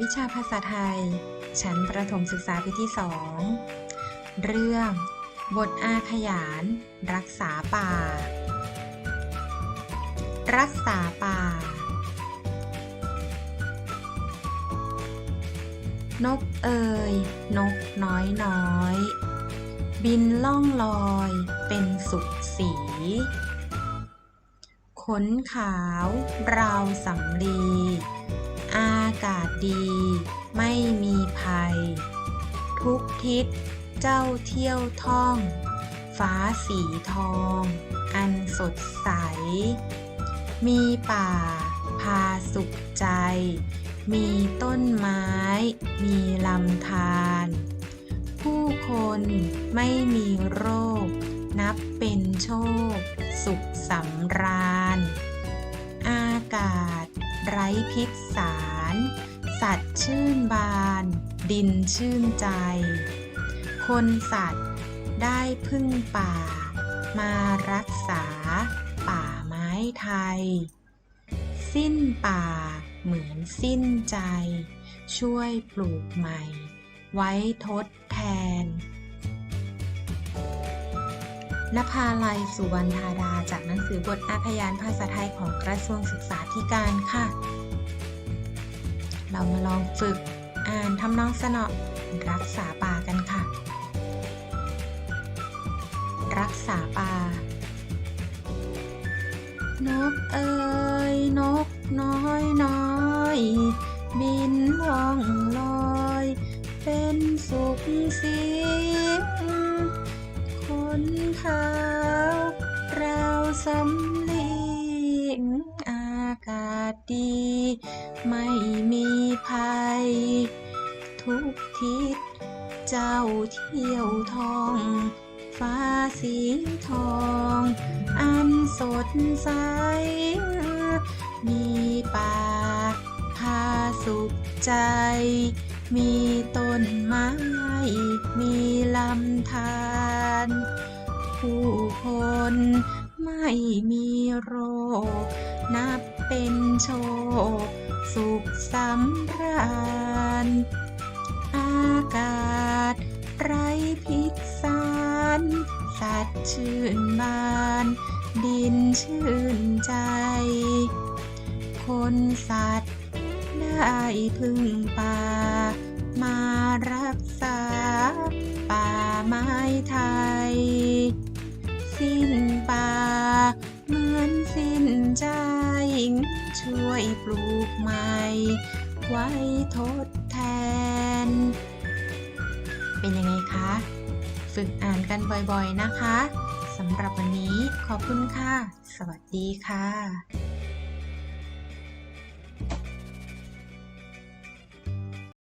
วิชาภาษาไทย ชั้นประถมศึกษาปีที่สองเรื่อง บทอาขยาน รักษาป่า รักษาป่า นกเอ่ย นกน้อยน้อย บินล่องลอยเป็นสุขสี ขนขาวราวสำลี อากาศดี ไม่มีภัย ทุกทิศเจ้าเที่ยวท่อง ฟ้าสีทอง อันสดใส มีป่า พาสุขใจ มีต้นไม้ มีลำธารผู้คนไม่มีโรค นับเป็นโชค สุขสำราญ อากาศ ไร้พิษสาร สัตว์ชื่นบาน ดินชื่นใจ คนสัตว์ได้พึ่งป่า มารักษา ป่าไม้ไทย สิ้นป่าเหมือนสิ้นใจ ช่วยปลูกใหม่ ไว้ทดแทน นภาลัยสุวรรณธาดา จากหนังสือบทอาขยานภาษาไทยของกระทรวงศึกษาธิการค่ะ เรามาลองฝึกอ่านทำนองสนอรักษาป่ากันค่ะ รักษาป่านกเอ่ยนกน้อยน้อยบินล่องลอย เป็นสุขสี คนขาเราสำลีอากาศดี ไม่มีภัย ทุกทิศ เจ้าเที่ยวทอง ฟ้าสีทอง อันสดใส มีป่าพาสุขใจ มีต้นไม้ มีลำธาร ผู้คนไม่มีโรค นับเป็นโชค สุขสำราญ อากาศ ไร้พิษสาร สัตว์ชื่นบาน ดินชื่นใจ คนสัตว์ได้พึ่งป่า มารักษา ป่าไม้ไทย ปลูกใหม่ ไว้ทดแทน เป็นยังไงคะ ฝึกอ่านกันบ่อยๆนะคะสำหรับวันนี้ขอบคุณค่ะ สวัสดีค่ะ